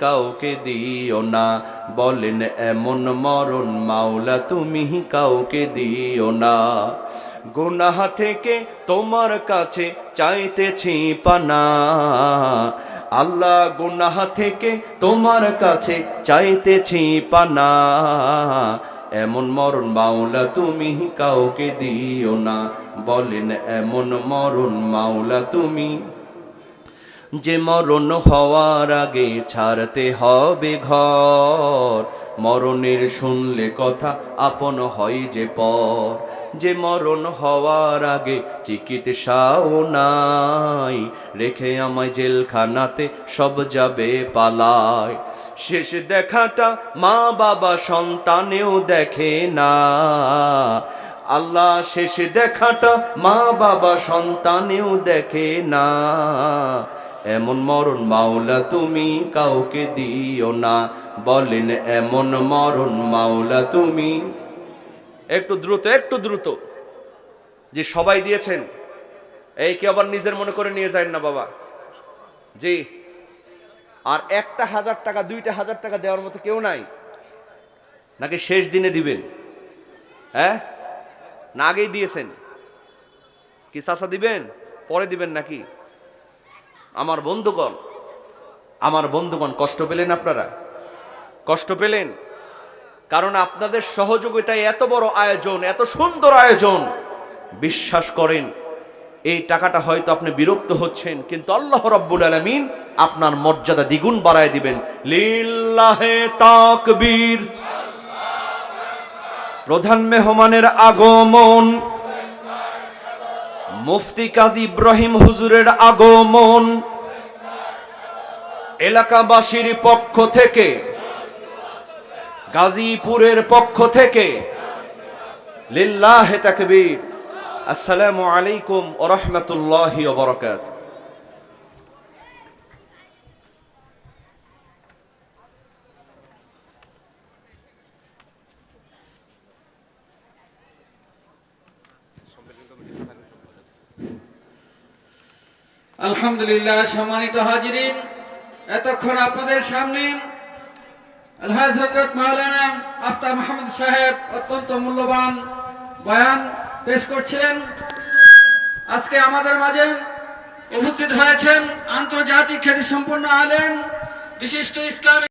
কাউকে দিও না। বলেন, এমন মরণ মাওলা, তুমি কাউকে দিও না। গুনাহ থেকে তোমার কাছে চাইতেছি পানা। আল্লাহ গুনাহ থেকে তোমার কাছে চাইতেছি পানা। এমন মরণ মাওলা, তুমি কাউকে দিও না। বলেন, এমন মরণ মাওলা, তুমি যে মরণ হওয়ার আগে ছাড়তে হবে ঘর। মরণের শুনলে কথা আপন হয় যে পর। যে মরণ হওয়ার আগে চিকিৎসাও নাই, রেখে আমায় জেলখানাতে সব যাবে পালায়। শেষ দেখাটা মা বাবা সন্তানেও দেখে না। আল্লাহ শেষ দেখাটা মা বাবা সন্তানেও দেখে না। এমন মরণ মাওলা তুমি কাউকে দিও না। বলেন, এমন মরণ মাওলা তুমি। একটু দ্রুত একটু দ্রুত। যে সবাই দিয়েছেন, এই কি আবার নিজের মনে করে নিয়ে যায় না বাবা। জি। আর একটা হাজার টাকা, দুইটা হাজার টাকা দেওয়ার মতো কেউ নাই। নাকি শেষ দিনে দিবেন? হ্যাঁ? না আগেই দিয়েছেন। কি চাষা দিবেন? পরে দিবেন নাকি? আমার বন্ধুগণ আমার বন্ধুগণ, কষ্ট পেলেন আপনারা? কষ্ট পেলেন? কারণ আপনাদের সহযোগিতায় এত বড় আয়োজন, এত সুন্দর আয়োজন। বিশ্বাস করেন, এই টাকাটা হয়তো আপনি বিরক্ত হচ্ছেন, কিন্তু আল্লাহ রব্বুল আলমিন আপনার মর্যাদা দ্বিগুণ বাড়ায় দিবেন। লিল্লাহে তাকবীর। প্রধান মেহমানের আগমন মুফতি কাজী ইব্রাহিম হুজুরের আগমন। এলাকাবাসীর পক্ষ থেকে, গাজীপুরের পক্ষ থেকে, লিল্লাহে তাকবীর। আসসালামু আলাইকুম ওয়া রাহমাতুল্লাহি আলহামদুলিল্লাহ, সম্মানিত হাজিরিন, এতক্ষণ আপনাদের সামনে আলহাজ হজরত মাহমুদ সাহেব অত্যন্ত মূল্যবান বয়ান পেশ করছিলেন। আজকে আমাদের মাঝে উপস্থিত হয়েছেন আন্তর্জাতিক খ্যাতি সম্পন্ন আলেন বিশিষ্ট ইসলামী